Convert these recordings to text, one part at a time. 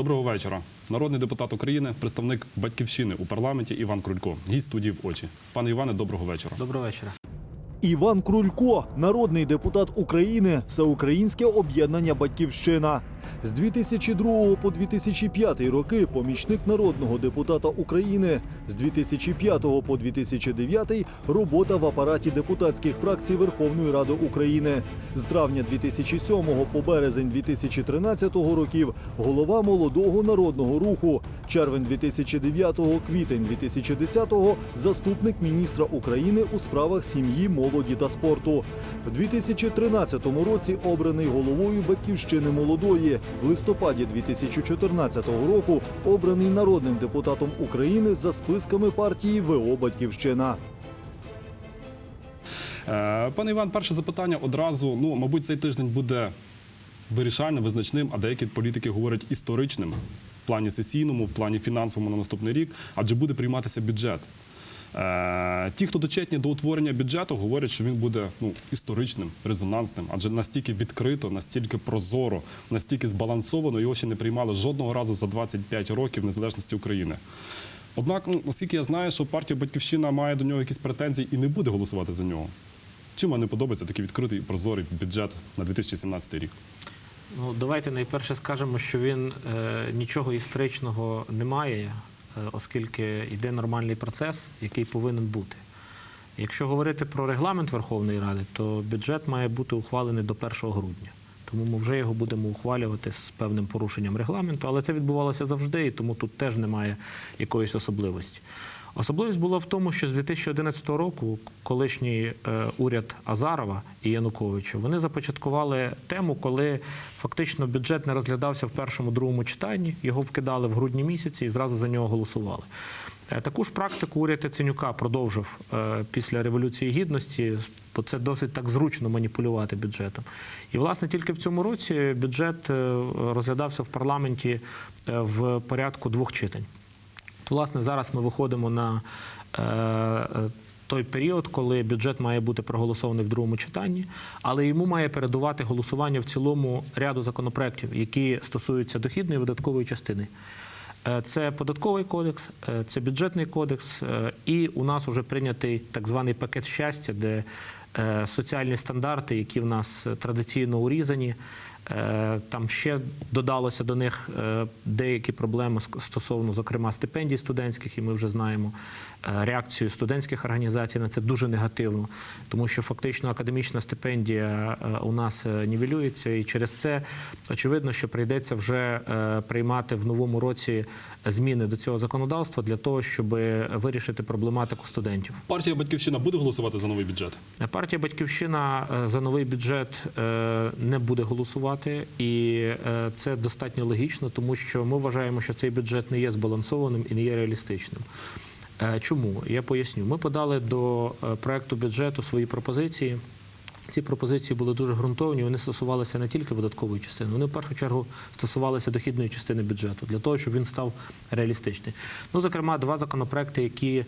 Доброго вечора. Народний депутат України, представник батьківщини у парламенті Іван Крулько. Гість студії в очі. Пане Іване, доброго вечора. Доброго вечора. Іван Крулько, народний депутат України, Всеукраїнське об'єднання Батьківщина. З 2002 по 2005 роки помічник народного депутата України. З 2005 по 2009 робота в апараті депутатських фракцій Верховної Ради України. З травня 2007 по березень 2013 років голова молодого народного руху. Червень 2009 квітень 2010 заступник міністра України у справах сім'ї, молоді та спорту. В 2013 році обраний головою батьківщини молодої. В листопаді 2014 року обраний народним депутатом України за списками партії ВО Батьківщина. Е, Пане Іван, перше запитання одразу. Ну, мабуть, цей тиждень буде вирішальним, визначним, а деякі політики говорять історичним в плані сесійному, в плані фінансовому на наступний рік, адже буде прийматися бюджет. Е, Ті, хто дочетні до утворення бюджету, говорять, що він буде ну, історичним, резонансним, адже настільки відкрито, настільки прозоро, настільки збалансовано його ще не приймали жодного разу за 25 років незалежності України. Однак, ну, наскільки я знаю, що партія Батьківщина має до нього якісь претензії і не буде голосувати за нього. Чим вам не подобається такий відкритий і прозорий бюджет на 2017 рік? Ну, давайте найперше скажемо, що він е, нічого історичного не має, оскільки йде нормальний процес, який повинен бути. Якщо говорити про регламент Верховної Ради, то бюджет має бути ухвалений до 1 грудня. Тому ми вже його будемо ухвалювати з певним порушенням регламенту, але це відбувалося завжди, і тому тут теж немає якоїсь особливості. Особливість була в тому, що з 2011 року колишній е, уряд Азарова і Януковича вони започаткували тему, коли фактично бюджет не розглядався в першому другому читанні, його вкидали в грудні місяці і зразу за нього голосували. Е, Таку ж практику уряд Яценюка продовжив е, після революції гідності, бо це досить так зручно маніпулювати бюджетом. І власне тільки в цьому році бюджет розглядався в парламенті в порядку двох читань. Власне, зараз ми виходимо на е, той період, коли бюджет має бути проголосований в другому читанні, але йому має передувати голосування в цілому ряду законопроєктів, які стосуються дохідної видаткової частини. Е, Це податковий кодекс, е, це бюджетний кодекс, і у нас вже прийнятий так званий пакет щастя, де соціальні стандарти, які в нас традиційно урізані. Е, Там ще додалося до них е, деякі проблеми стосовно, зокрема, стипендій студентських, і ми вже знаємо реакцію студентських організацій на це дуже негативно, тому що фактично академічна стипендія е, у нас е, нівелюється, і через це очевидно, що прийдеться вже е, приймати в новому році зміни до цього законодавства для того, щоб вирішити проблематику студентів. Партія Батьківщина буде голосувати за новий бюджет? Партія Батьківщина е, за новий бюджет е, не буде голосувати, і е, це достатньо логічно, тому що ми вважаємо, що цей бюджет не є збалансованим і не є реалістичним. Е, Чому? Я поясню. Ми подали до е, проекту бюджету свої пропозиції. Ці пропозиції були дуже ґрунтовні. Вони стосувалися не тільки видаткової частини, вони в першу чергу стосувалися дохідної частини бюджету для того, щоб він став реалістичним. Ну, зокрема, два законопроекти, які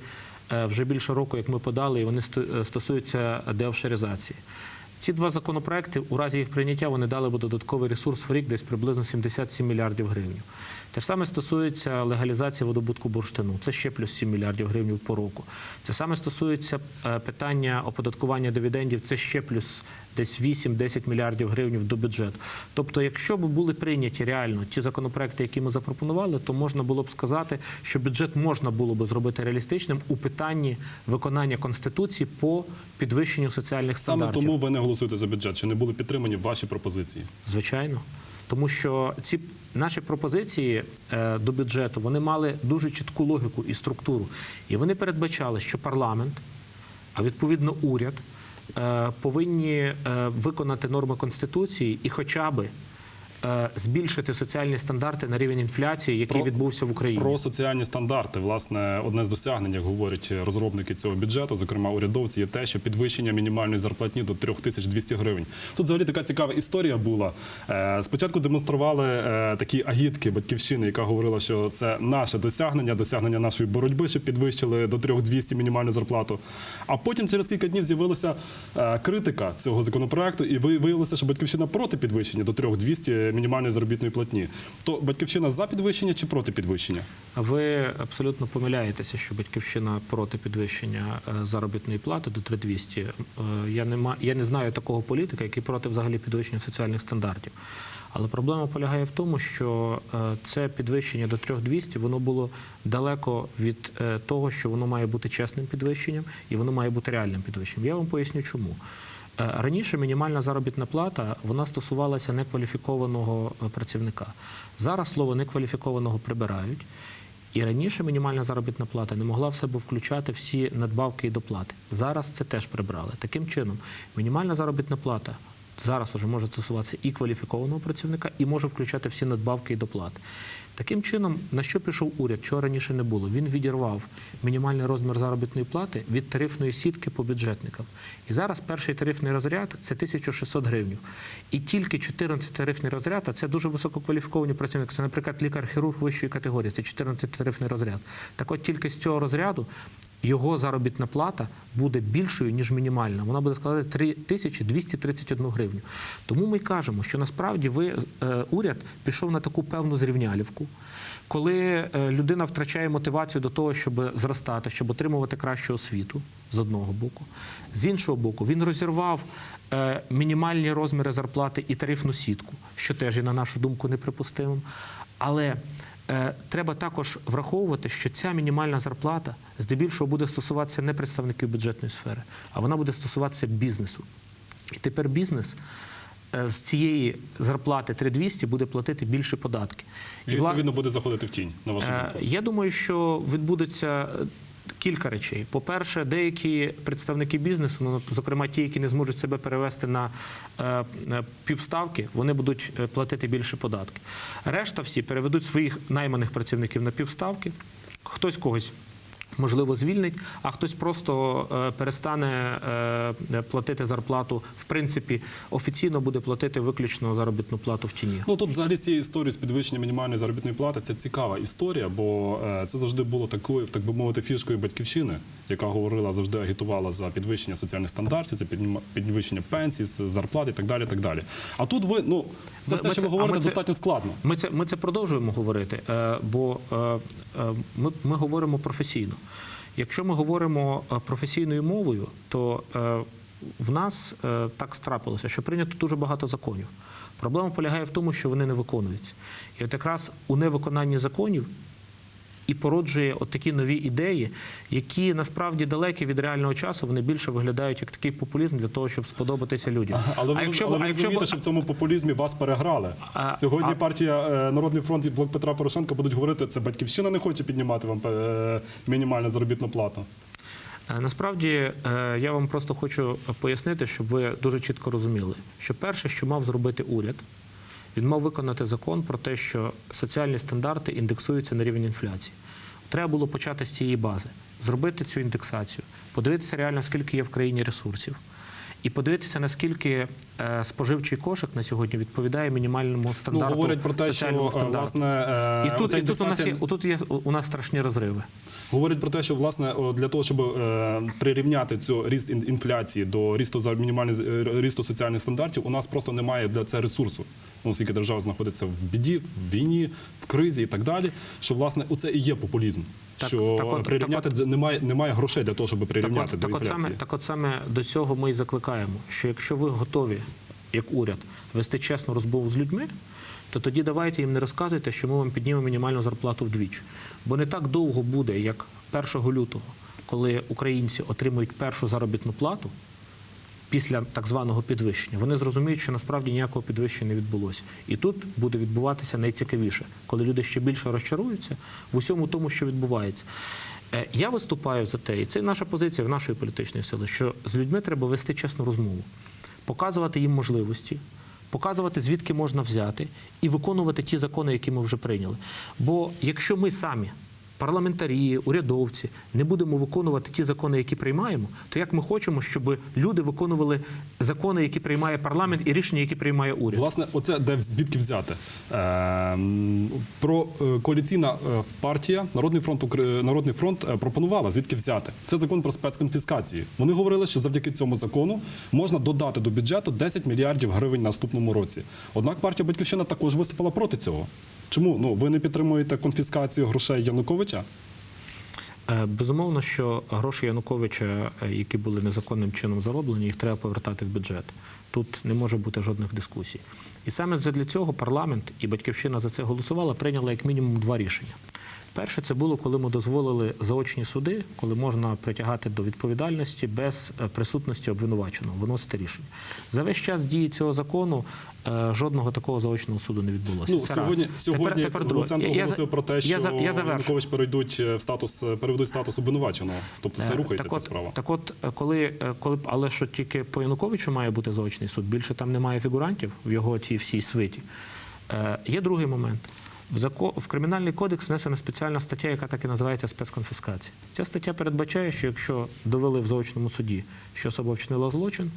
е, вже більше року, як ми подали, і вони стосуються деофшеризації. Ці два законопроекти, у разі їх прийняття, вони дали би додатковий ресурс в рік, десь приблизно 77 мільярдів гривень. Те ж саме стосується легалізації видобутку бурштину. Це ще плюс 7 мільярдів гривень по року. Це саме стосується е, питання оподаткування дивідендів. Це ще плюс десь 8-10 мільярдів гривень до бюджету. Тобто, якщо б були прийняті реально ті законопроекти, які ми запропонували, то можна було б сказати, що бюджет можна було б зробити реалістичним у питанні виконання конституції по підвищенню соціальних Саме тому ви не голосуєте за бюджет, чи не були підтримані ваші пропозиції? Звичайно. Тому що ці наші пропозиції е, до бюджету вони мали дуже чітку логіку і структуру. І вони передбачали, що парламент, а відповідно уряд, е, повинні е, виконати норми Конституції і хоча би збільшити соціальні стандарти на рівень інфляції, який Про- відбувся в Україні. Про соціальні стандарти, власне, одне з досягнень, як говорять розробники цього бюджету, зокрема урядовці, є те, що підвищення мінімальної зарплатні до 3200 гривень. Тут взагалі така цікава історія була. Е, Спочатку демонстрували е, такі агітки батьківщини, яка говорила, що це наше досягнення, досягнення нашої боротьби, щоб підвищили до 3200 мінімальну зарплату. А потім через кілька днів з'явилася е, критика цього законопроекту, і виявилося, що батьківщина проти підвищення до 3200 е, мінімальної заробітної платні. То батьківщина за підвищення чи проти підвищення? Ви абсолютно помиляєтеся, що батьківщина проти підвищення е, заробітної плати до 3200. Е, Я не ма- я не знаю такого політика, який проти взагалі підвищення соціальних стандартів. Але проблема полягає в тому, що е, це підвищення до 3200, воно було далеко від того, що воно має бути чесним підвищенням і воно має бути реальним підвищенням. Я вам поясню, чому. Е, Раніше мінімальна заробітна плата вона стосувалася некваліфікованого е, працівника. Зараз слово некваліфікованого прибирають. І раніше мінімальна заробітна плата не могла в себе включати всі надбавки і доплати. Зараз це теж прибрали. Таким чином, мінімальна заробітна плата зараз уже може стосуватися і кваліфікованого працівника, і може включати всі надбавки і доплати. Таким чином, на що пішов уряд, чого раніше не було? Він відірвав мінімальний розмір заробітної плати від тарифної сітки по бюджетникам. І зараз перший тарифний розряд це 1600 гривень. І тільки 14 тарифний розряд, а це дуже висококваліфіковані працівники. Це, наприклад, лікар-хірург вищої категорії, це 14 тарифний розряд. Так от тільки з цього розряду його заробітна плата буде більшою, ніж мінімальна. Вона буде складати 3231 гривню. Тому ми кажемо, що насправді ви, е, уряд пішов на таку певну зрівнялівку, коли е, людина втрачає мотивацію до того, щоб зростати, щоб отримувати кращу освіту з одного боку. З іншого боку, він розірвав е, мінімальні розміри зарплати і тарифну сітку, що теж є, на нашу думку, неприпустимим. Але Треба також враховувати, що ця мінімальна зарплата здебільшого буде стосуватися не представників бюджетної сфери, а вона буде стосуватися бізнесу. І тепер бізнес е, з цієї зарплати 3200 буде платити більше податки. І відповідно буде заходити в тінь, на вашу Е, думку. Я думаю, що відбудеться е, кілька речей. По-перше, деякі представники бізнесу, ну, зокрема ті, які не зможуть себе перевести на е, е, півставки, вони будуть е, платити більше податки. Решта всі переведуть своїх найманих працівників на півставки, хтось когось. Можливо, звільнить, а хтось просто е, перестане е, платити зарплату. В принципі, офіційно буде платити виключно заробітну плату в тіні. Ну тут взагалі цієї історії з підвищенням мінімальної заробітної плати це цікава історія, бо е, це завжди було такою, так би мовити, фішкою батьківщини, яка говорила завжди агітувала за підвищення соціальних стандартів, за підвищення пенсій, зарплат і так далі. Так далі. А тут ви ну це Ми- все, ми що це- ви говорите, ми це- достатньо складно. Ми це, ми це продовжуємо говорити, е, бо е, е, ми, ми говоримо професійно. Якщо ми говоримо професійною мовою, то в нас так страпилося, що прийнято дуже багато законів. Проблема полягає в тому, що вони не виконуються. І от якраз у невиконанні законів і породжує от такі нові ідеї, які насправді далекі від реального часу, вони більше виглядають як такий популізм для того, щоб сподобатися людям. Але ви, якщо, але ви якщо розумієте, що в цьому популізмі вас переграли. А- Сьогодні а- партія е, Народний фронт і блок Петра Порошенка будуть говорити, це батьківщина не хоче піднімати вам е, мінімальну заробітну плату. Е, Насправді я вам просто хочу пояснити, щоб ви дуже чітко розуміли, що перше, що мав зробити уряд, він мав виконати закон про те, що соціальні стандарти індексуються на рівень інфляції. Треба було почати з цієї бази, зробити цю індексацію, подивитися реально, скільки є в країні ресурсів, і подивитися, наскільки е, споживчий кошик на сьогодні відповідає мінімальному стандарту ну, говорять про те, що е, стандарту. власне е, і тут, і тут у нас є індексація- тут є у нас страшні розриви. Говорять про те, що власне для того, щоб е, прирівняти цю ріст інфляції до рісту за мінімальний рісту соціальних стандартів, у нас просто немає для це ресурсу. Ну, оскільки держава знаходиться в біді, в війні, в кризі і так далі. Що власне оце і є популізм. Так- що так от- прирівняти так немає, немає грошей для того, щоб Так прирівняти от, до так, от саме, так от саме до цього ми і закликаємо, що якщо ви готові, як уряд, вести чесну розмову з людьми, то тоді давайте їм не розказуйте, що ми вам піднімемо мінімальну зарплату вдвічі. Бо не так довго буде, як 1 лютого, коли українці отримують першу заробітну плату після так званого підвищення. Вони зрозуміють, що насправді ніякого підвищення не відбулося. І тут буде відбуватися найцікавіше, коли люди ще більше розчаруються в усьому тому, що відбувається. Е, Я виступаю за те, і це наша позиція в нашої політичної сили, що з людьми треба вести чесну розмову, показувати їм можливості, показувати, звідки можна взяти, і виконувати ті закони, які ми вже прийняли. Бо якщо ми самі парламентарі, урядовці не будемо виконувати ті закони, які приймаємо, то як ми хочемо, щоб люди виконували закони, які приймає парламент, і рішення, які приймає уряд? Власне, оце де звідки взяти. Е, про е, коаліційна е, партія Народний фронт Укр- Народний фронт е, пропонувала звідки взяти. Це закон про спецконфіскацію. Вони говорили, що завдяки цьому закону можна додати до бюджету 10 мільярдів гривень наступному році. Однак партія Батьківщина також виступила проти цього. Чому ну ви не підтримуєте конфіскацію грошей Януковича? Е, Безумовно, що гроші Януковича, е, які були незаконним чином зароблені, їх треба повертати в бюджет. Тут не може бути жодних дискусій. І саме для цього парламент і батьківщина за це голосувала, прийняла як мінімум два рішення. Перше, це було, коли ми дозволили заочні суди, коли можна притягати до відповідальності без е, присутності обвинуваченого, виносити рішення. За весь час дії цього закону е, жодного такого заочного суду не відбулося. Ну Це сьогодні, раз. сьогодні тепер, тепер. Луценко Я- я- оголосив про те, що я. Янукович перейдуть е, в статус переведуть статус обвинуваченого. Тобто це рухається так ця от, справа. Так от, коли, коли, але що тільки по Януковичу має бути заочний суд, більше там немає фігурантів в його тій всій свиті. Е, є другий момент. В, зако, в Кримінальний кодекс внесена спеціальна стаття, яка так і називається спецконфіскація. Ця стаття передбачає, що якщо довели в заочному суді, що особа вчинила злочин,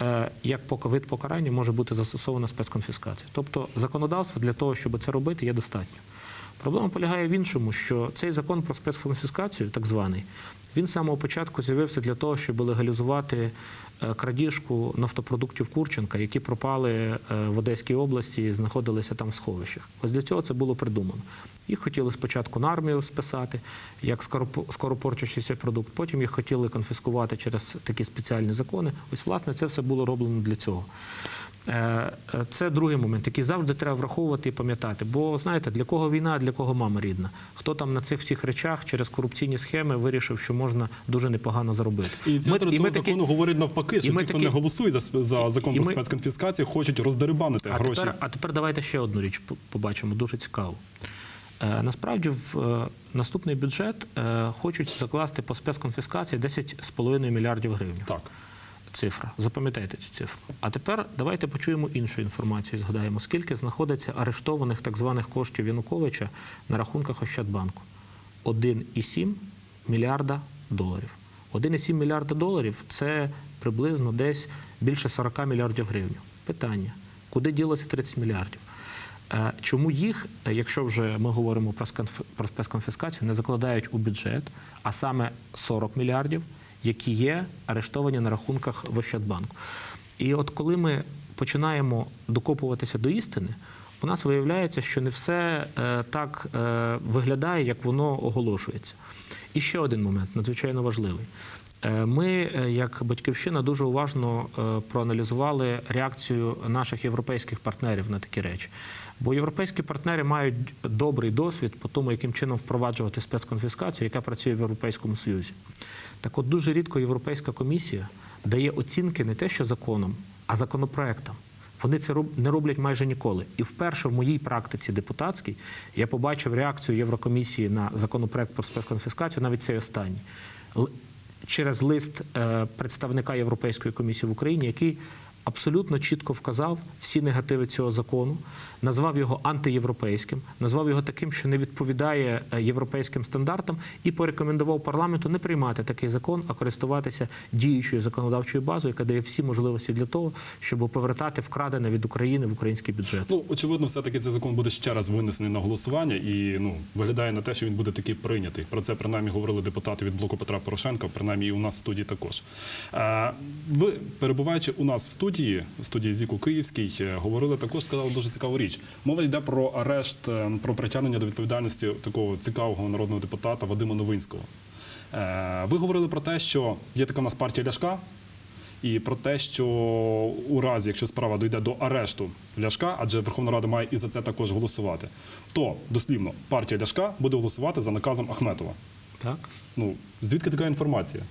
е, як вид покарання може бути застосована спецконфіскація. Тобто законодавство для того, щоб це робити, є достатньо. Проблема полягає в іншому, що цей закон про спецконфіскацію, так званий, він з самого початку з'явився для того, щоб легалізувати крадіжку нафтопродуктів Курченка, які пропали е, в Одеській області і знаходилися там в сховищах. Ось для цього це було придумано. Їх хотіли спочатку на армію списати, як скоропо- скоропорчущийся продукт, потім їх хотіли конфіскувати через такі спеціальні закони. Ось, власне, це все було роблено для цього. Е, е, Це другий момент, який завжди треба враховувати і пам'ятати. Бо знаєте, для кого війна, а для кого мама рідна? Хто там на цих всіх речах через корупційні схеми вирішив, що можна дуже непогано заробити? Ініціатори Ми- і цього ми таки- закону говорять навпаки, що і ми ті, хто не голосує за, за закон про ми- спецконфіскацію, хочуть роздерибанити А гроші. тепер, а тепер давайте ще одну річ побачимо, дуже цікаво. Е, насправді в наступний бюджет хочуть закласти по спецконфіскації 10,5 мільярдів гривень. Так. Цифра. Запам'ятайте цю цифру. А тепер давайте почуємо іншу інформацію. Згадаємо, скільки знаходиться арештованих так званих коштів Януковича на рахунках Ощадбанку. 1,7 мільярда доларів. 1,7 мільярда доларів це приблизно десь більше 40 мільярдів гривень. Питання: куди ділося 30 мільярдів? Е, Чому їх, якщо вже ми говоримо про спецконфіскацію, не закладають у бюджет, а саме 40 мільярдів, які є арештовані на рахунках в Ощадбанку? І от коли ми починаємо докопуватися до істини, у нас виявляється, що не все е, так е, виглядає, як воно оголошується. І ще один момент надзвичайно важливий. Е, Ми, як батьківщина, дуже уважно проаналізували реакцію наших європейських партнерів на такі речі. Бо європейські партнери мають добрий досвід по тому, яким чином впроваджувати спецконфіскацію, яка працює в Європейському Союзі. Так от дуже рідко Європейська комісія дає оцінки не те, що законом, а законопроектам. Вони це не роблять майже ніколи. І вперше в моїй практиці депутатській я побачив реакцію Єврокомісії на законопроект про спецконфіскацію, навіть цей останній, через лист е, представника Європейської комісії в Україні, який абсолютно чітко вказав всі негативи цього закону, назвав його антиєвропейським, назвав його таким, що не відповідає е, європейським стандартам, і порекомендував парламенту не приймати такий закон, а користуватися діючою законодавчою базою, яка дає всі можливості для того, щоб повертати вкрадене від України в український бюджет. Ну, очевидно, все-таки цей закон буде ще раз винесений на голосування і ну, виглядає на те, що він буде таки прийнятий. Про це принаймні говорили депутати від блоку Петра Порошенка, принаймні і у нас в студії також. Е, ви, перебуваючи у нас в студії, в студії Зіку Київській, е, говорили також, сказали дуже цікаву річ. Мова йде про арешт, е, про притягнення до відповідальності такого цікавого народного депутата Вадима Новинського. Е, ви говорили про те, що є така в нас партія Ляшка, і про те, що у разі, якщо справа дійде до арешту Ляшка, адже Верховна Рада має і за це також голосувати, то дослівно партія Ляшка буде голосувати за наказом Ахметова. Так? Ну звідки така інформація?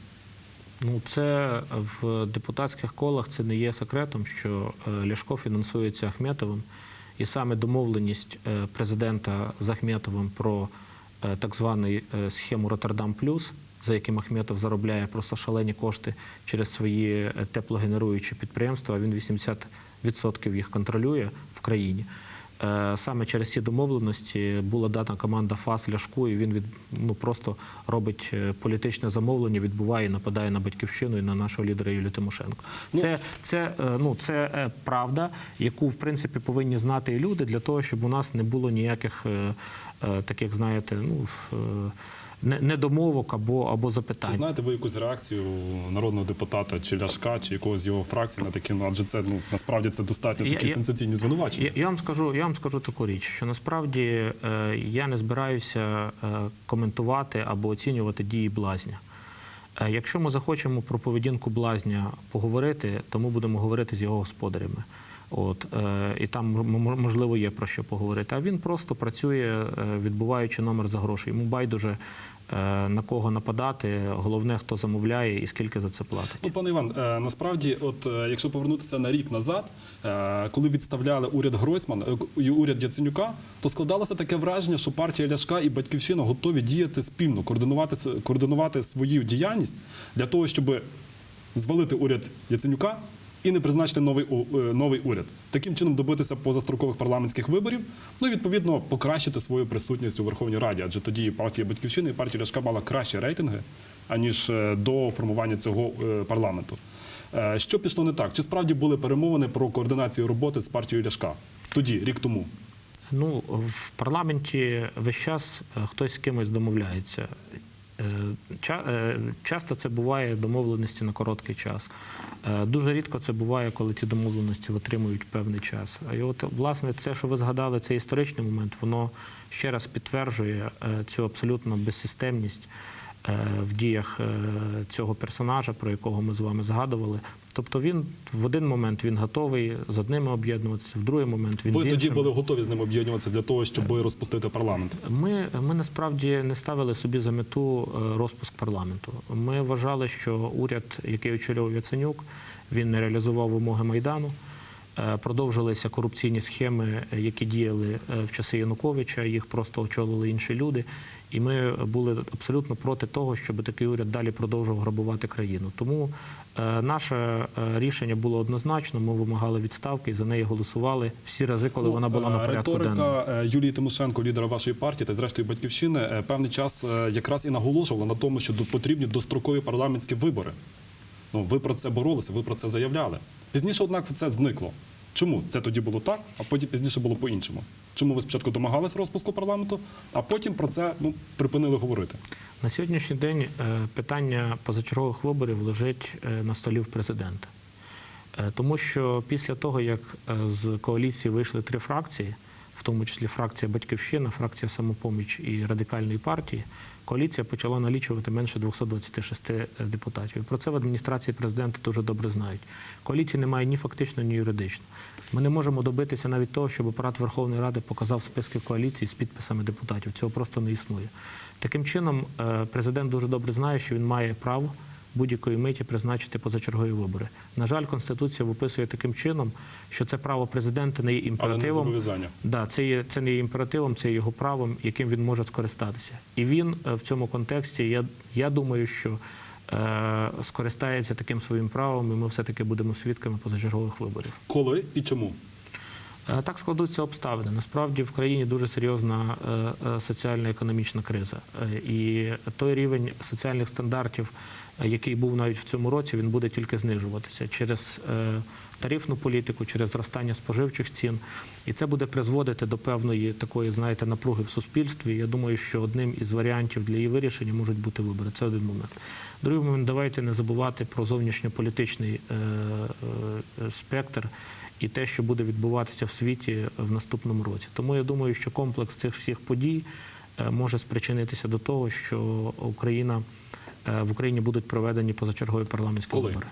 Ну, це в депутатських колах це не є секретом, що е, Ляшко фінансується Ахметовим, і саме домовленість е, президента з Ахметовим про е, так звану схему Роттердам Плюс, за яким Ахметов заробляє просто шалені кошти через свої теплогенеруючі підприємства. Він 80% їх контролює в країні. Е, саме через ці домовленості була дана команда ФАС Ляшку, і він від ну просто робить е, політичне замовлення, відбуває, і нападає на батьківщину і на нашого лідера Юлію Тимошенко. Це, це, е, ну, це правда, яку в принципі повинні знати і люди для того, щоб у нас не було ніяких таких, знаєте, ну. Недомовок або, або Чи знаєте ви якусь реакцію народного депутата чи Ляшка, чи якогось з його фракції на такі? Ну адже це ну насправді це достатньо такі я- сенсаційні звинувачення. Я, я вам скажу, я вам скажу таку річ, що насправді е, я не збираюся е, коментувати або оцінювати дії блазня. Е, якщо ми захочемо про поведінку блазня поговорити, то ми будемо говорити з його господарями. От е, і там можливо є про що поговорити. А він просто працює, е, відбуваючи номер за гроші. Йому байдуже на кого нападати. Головне, хто замовляє і скільки за це платить. Ну, пане Іван, е, насправді, от е, якщо повернутися на рік назад, е, коли відставляли уряд Гройсмана е, і уряд Яценюка, то складалося таке враження, що партія Ляшка і Батьківщина готові діяти спільно, координувати координувати свою діяльність для того, щоб звалити уряд Яценюка. І не призначити новий е, новий уряд, таким чином добитися позастрокових парламентських виборів, ну і відповідно покращити свою присутність у Верховній Раді, адже тоді партія Батьківщини і партія Ляшка мала кращі рейтинги аніж е, до формування цього е, парламенту. Що пішло не так? Чи справді були перемовини про координацію роботи з партією Ляшка тоді, рік тому? Ну, в парламенті весь час хтось з кимось домовляється. Е, е, Часто це буває домовленості на короткий час. Е, Дуже рідко це буває, коли ці домовленості витримують певний час. І от, власне, це, що ви згадали, цей історичний момент, воно ще раз підтверджує цю абсолютно безсистемність в діях е, цього персонажа, про якого ми з вами згадували. Тобто він в один момент він готовий з одними об'єднуватися, в другий момент він Ви з тоді були готові з ним об'єднуватися для того, щоб розпустити парламент. Ми, ми насправді не ставили собі за мету е, розпуск парламенту. Ми вважали, що уряд, який очолював Яценюк, він не реалізував вимоги майдану. Е, Продовжилися корупційні схеми, е, які діяли е, в часи Януковича. Їх просто очолили інші люди. І ми були абсолютно проти того, щоб такий уряд далі продовжував грабувати країну. Тому наше рішення було однозначно. Ми вимагали відставки і за неї голосували всі рази, коли вона була на Ну, порядку. Риторика е, Юлії Тимошенко, лідера вашої партії та зрештою батьківщини, певний час якраз і наголошувала на тому, що до- потрібні дострокові парламентські вибори. Ну, ви про це боролися, ви про це заявляли. Пізніше, однак, це зникло. Чому це тоді було так, а потім пізніше було по-іншому? Чому ви спочатку домагались розпуску парламенту, а потім про це ну припинили говорити? На сьогоднішній день е, питання позачергових виборів лежить е, на столі в президента. Е, Тому що після того, як з коаліції вийшли три фракції, в тому числі фракція Батьківщина, фракція Самопоміч і Радикальної партії, коаліція почала налічувати менше 226 депутатів. І про це в адміністрації президента дуже добре знають. Коаліції немає ні фактично, ні юридично. Ми не можемо добитися навіть того, щоб апарат Верховної Ради показав списки коаліції з підписами депутатів. Цього просто не існує. Таким чином, е, президент дуже добре знає, що він має право будь-якої миті призначити позачергові вибори. На жаль, конституція виписує таким чином, що це право президента не є Але не імперативом. зобов'язання. Да, це є це не є імперативом, це є його правом, яким він може скористатися. І він е, в цьому контексті, я, я думаю, що е, скористається таким своїм правом, і ми все-таки будемо свідками позачергових виборів. Коли і чому? Е, Так складуться обставини. Насправді в країні дуже серйозна е, е, соціально-економічна криза. І той рівень соціальних стандартів, який був навіть в цьому році, він буде тільки знижуватися через тарифну політику, через зростання споживчих цін. І це буде призводити до певної такої, знаєте, напруги в суспільстві. Я думаю, що одним із варіантів для її вирішення можуть бути вибори. Це один момент. Другий момент, давайте не забувати про зовнішньополітичний спектр і те, що буде відбуватися в світі в наступному році. Тому я думаю, що комплекс цих всіх подій е, може спричинитися до того, що Україна е, в Україні будуть проведені позачергові парламентські Коли? вибори.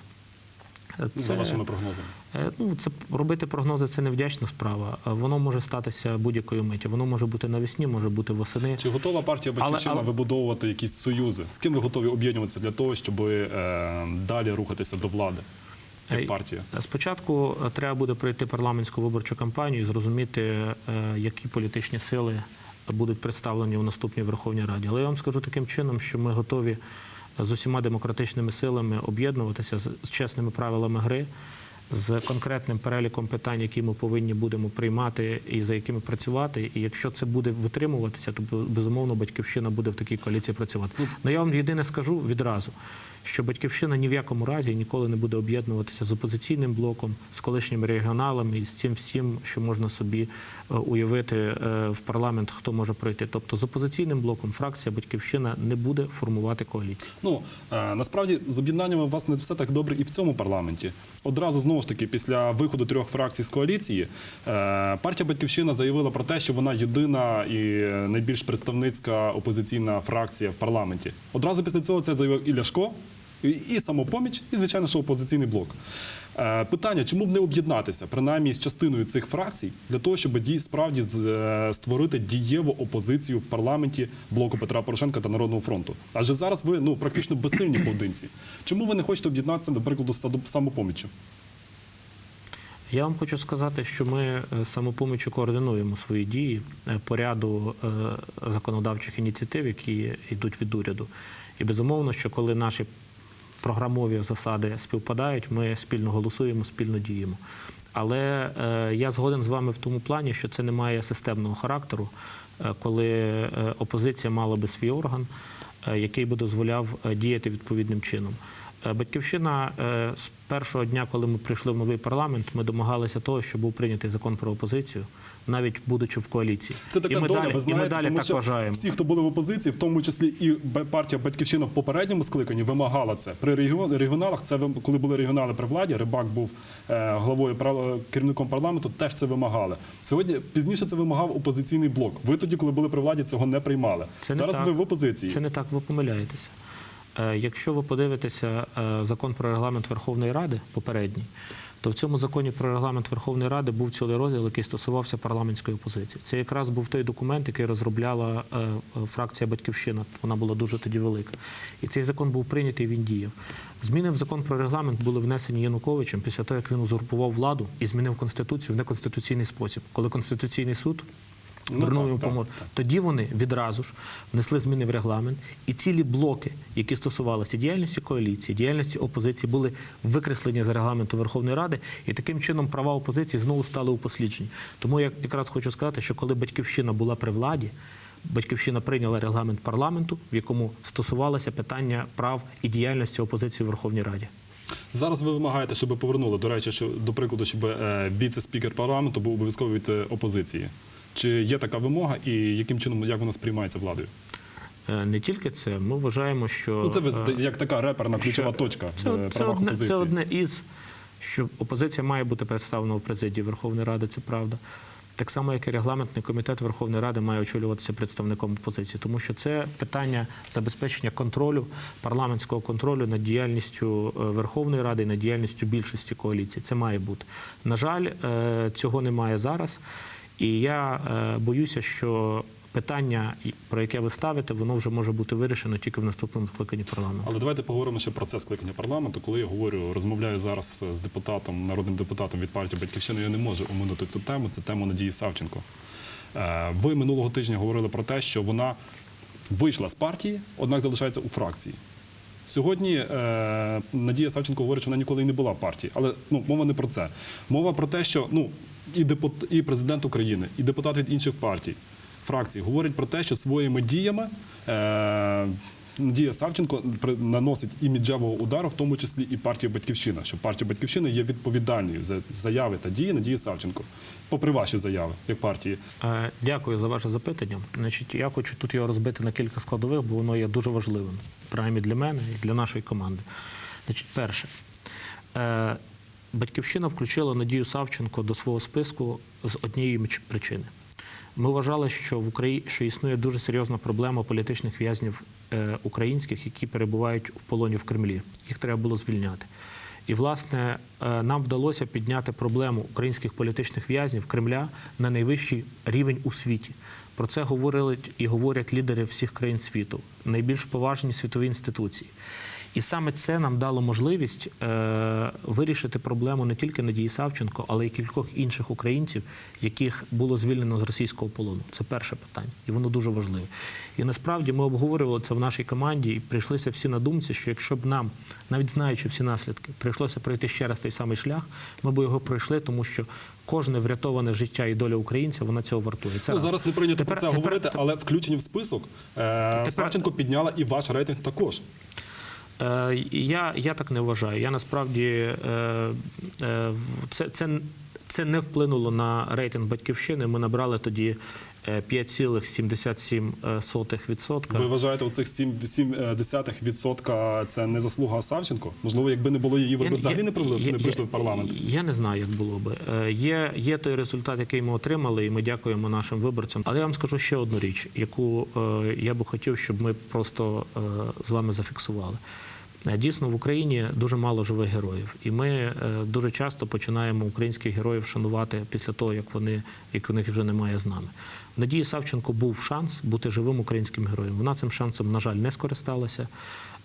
Е, За вашими прогнозами? Е, Ну, це робити прогнози це невдячна справа. Воно може статися будь-якої миті. Воно може бути навесні, може бути восени. Чи готова партія Батьківщина але- вибудовувати якісь союзи? З ким ви готові об'єднуватися для того, щоб е, далі рухатися до влади? Як партія? Спочатку е, треба буде пройти парламентську виборчу кампанію і зрозуміти, е, які політичні сили будуть представлені у наступній Верховній Раді. Але я вам скажу таким чином, що ми готові з усіма демократичними силами об'єднуватися з чесними правилами гри. З конкретним переліком питань, які ми повинні будемо приймати і за якими працювати. І якщо це буде витримуватися, то безумовно батьківщина буде в такій коаліції працювати. Ну я вам єдине скажу відразу, що батьківщина ні в якому разі ніколи не буде об'єднуватися з опозиційним блоком, з колишніми регіоналами і з цим всім, що можна собі е, уявити е, в парламент, хто може пройти. Тобто з опозиційним блоком фракція Батьківщина не буде формувати коаліцію. Ну е, насправді з об'єднаннями у вас не все так добре і в цьому парламенті. Одразу знову ж таки, після виходу трьох фракцій з коаліції, е, партія Батьківщина заявила про те, що вона єдина і найбільш представницька опозиційна фракція в парламенті. Одразу після цього це заявив і Ляшко, і, самопоміч, і звичайно, що опозиційний блок. Е, Питання, чому б не об'єднатися, принаймні з частиною цих фракцій, для того, щоб справді е, створити дієву опозицію в парламенті блоку Петра Порошенка та Народного фронту. Адже зараз ви ну практично безсильні поодинці. Чому ви не хочете об'єднатися, наприклад, з самопоміччю? Я вам хочу сказати, що ми е, самопоміччю координуємо свої дії е, по ряду е, законодавчих ініціатив, які йдуть від уряду. І безумовно, що коли наші програмові засади співпадають, ми спільно голосуємо, спільно діємо. Але я згоден з вами в тому плані, що це не має системного характеру, коли опозиція мала би свій орган, який би дозволяв діяти відповідним чином. Е, Батьківщина е, з першого дня, коли ми прийшли в новий парламент, ми домагалися того, щоб був прийнятий закон про опозицію, навіть будучи в коаліції. Це така і ми доля, далі, ви знаєте, і ми далі тому так що вважаємо. всі, хто були в опозиції, в тому числі і партія Батьківщина в попередньому скликанні вимагала це. При регіон- регіоналах, це коли були регіонали при владі, Рибак був е, главою керівником парламенту, теж це вимагали. Сьогодні пізніше це вимагав опозиційний блок. Ви тоді, коли були при владі, цього не приймали. Це не Зараз так. ви в опозиції. Це не так, ви помиляєтеся. Е, Якщо ви подивитеся е, закон про регламент Верховної Ради попередній, то в цьому законі про регламент Верховної Ради був цілий розділ, який стосувався парламентської опозиції. Це якраз був той документ, який розробляла е, фракція Батьківщина. Вона була дуже тоді велика. І цей закон був прийнятий, він діяв. Зміни в закон про регламент були внесені Януковичем після того, як він узурпував владу і змінив конституцію в неконституційний спосіб, коли конституційний суд Ну, вернув так, йому так, помогу. так. Тоді вони відразу ж внесли зміни в регламент, і цілі блоки, які стосувалися діяльності коаліції, діяльності опозиції, були викреслені з регламенту Верховної Ради, і таким чином права опозиції знову стали упосліджені. Тому я якраз хочу сказати, що коли батьківщина була при владі. Батьківщина прийняла регламент парламенту, в якому стосувалося питання прав і діяльності опозиції в Верховній Раді. Зараз ви вимагаєте, щоб повернули, до речі, що, до прикладу, щоб е, віце-спікер парламенту був обов'язково від е, опозиції. Чи є така вимога і яким чином як вона сприймається владою? Е, Не тільки це, ми вважаємо, що Ну, це ви е, як така реперна ключова що- точка Це, в це, правах одне, опозиції. це одне із, що опозиція має бути представлена в президії Верховної Ради, це правда. Так само, як і регламентний комітет Верховної Ради має очолюватися представником опозиції, тому що це питання забезпечення контролю, парламентського контролю над діяльністю е, Верховної Ради і над діяльністю більшості коаліції. Це має бути. На жаль, е, цього немає зараз. І я е, боюся, що питання, про яке ви ставите, воно вже може бути вирішено тільки в наступному скликанні парламенту. Але давайте поговоримо ще про це скликання парламенту. Коли я говорю, розмовляю зараз з депутатом, народним депутатом від партії Батьківщина, я не можу оминути цю тему. Це тема Надії Савченко. Е, Ви минулого тижня говорили про те, що вона вийшла з партії, однак залишається у фракції. Сьогодні е, Надія Савченко говорить, що вона ніколи і не була в партії. Але ну, мова не про це. Мова про те, що ну, і, депут, і президент України, і депутат від інших партій, фракцій говорять про те, що своїми діями е, Надія Савченко наносить іміджевого удару, в тому числі і партія Батьківщина. Що партія Батьківщина є відповідальною за заяви та дії Надії Савченко, попри ваші заяви, як партії. Е, Дякую за ваше запитання. Значить, я хочу тут його розбити на кілька складових, бо воно є дуже важливим, принаймні для мене і для нашої команди. Значить, перше, е, батьківщина включила Надію Савченко до свого списку з однієї причини. Ми вважали, що в Україні що існує дуже серйозна проблема політичних в'язнів е, українських, які перебувають в полоні в Кремлі. Їх треба було звільняти. І, власне, е, нам вдалося підняти проблему українських політичних в'язнів Кремля на найвищий рівень у світі. Про це говорили і говорять лідери всіх країн світу, найбільш поважні світові інституції. І саме це нам дало можливість е, вирішити проблему не тільки Надії Савченко, але й кількох інших українців, яких було звільнено з російського полону. Це перше питання, і воно дуже важливе. І насправді ми обговорювали це в нашій команді і прийшлися всі на думці, що якщо б нам, навіть знаючи всі наслідки, прийшлося пройти ще раз той самий шлях, ми б його пройшли, тому що кожне врятоване життя і доля українця вона цього вартує. Це Ну, зараз не прийнято Тепер- про це тепер- говорити, тепер- але включені в список е, Савченко підняла і ваш рейтинг також. Е, Я, я так не вважаю. Я насправді е, е, це, це, це не вплинуло на рейтинг батьківщини. Ми набрали тоді е, 5,77%. Ви вважаєте, оцих 7,7% це не заслуга Савченко? Можливо, якби не було її, ви б взагалі не прийшли, не прийшли в парламент. Я не знаю, як було би. Є, є той результат, який ми отримали, і ми дякуємо нашим виборцям. Але я вам скажу ще одну річ, яку я би хотів, щоб ми просто з вами зафіксували. Е, Дійсно, в Україні дуже мало живих героїв, і ми е, дуже часто починаємо українських героїв шанувати після того, як вони як у них вже немає з нами. Надії Савченко був шанс бути живим українським героєм. Вона цим шансом, на жаль, не скористалася.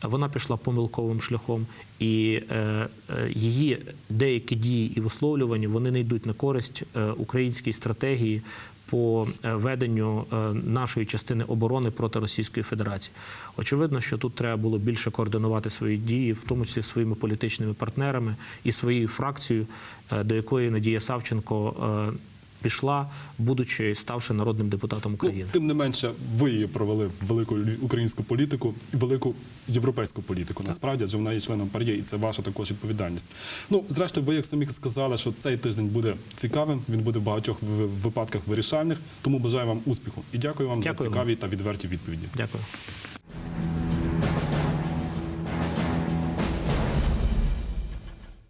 Вона пішла помилковим шляхом, і е, її деякі дії і висловлювання вони не йдуть на користь українській стратегії по е, веденню е, нашої частини оборони проти Російської Федерації. Очевидно, що тут треба було більше координувати свої дії, в тому числі своїми політичними партнерами і своєю фракцією, е, до якої Надія Савченко. Пішла, будучи ставши народним депутатом України. Ну, тим не менше, ви її провели в велику українську політику і велику європейську політику. Насправді, адже вона є членом партії, і це ваша також відповідальність. Ну, зрештою, ви як самі сказали, що цей тиждень буде цікавим. Він буде в багатьох випадках вирішальних. Тому бажаю вам успіху і дякую вам Дякую за цікаві та відверті відповіді. Дякую.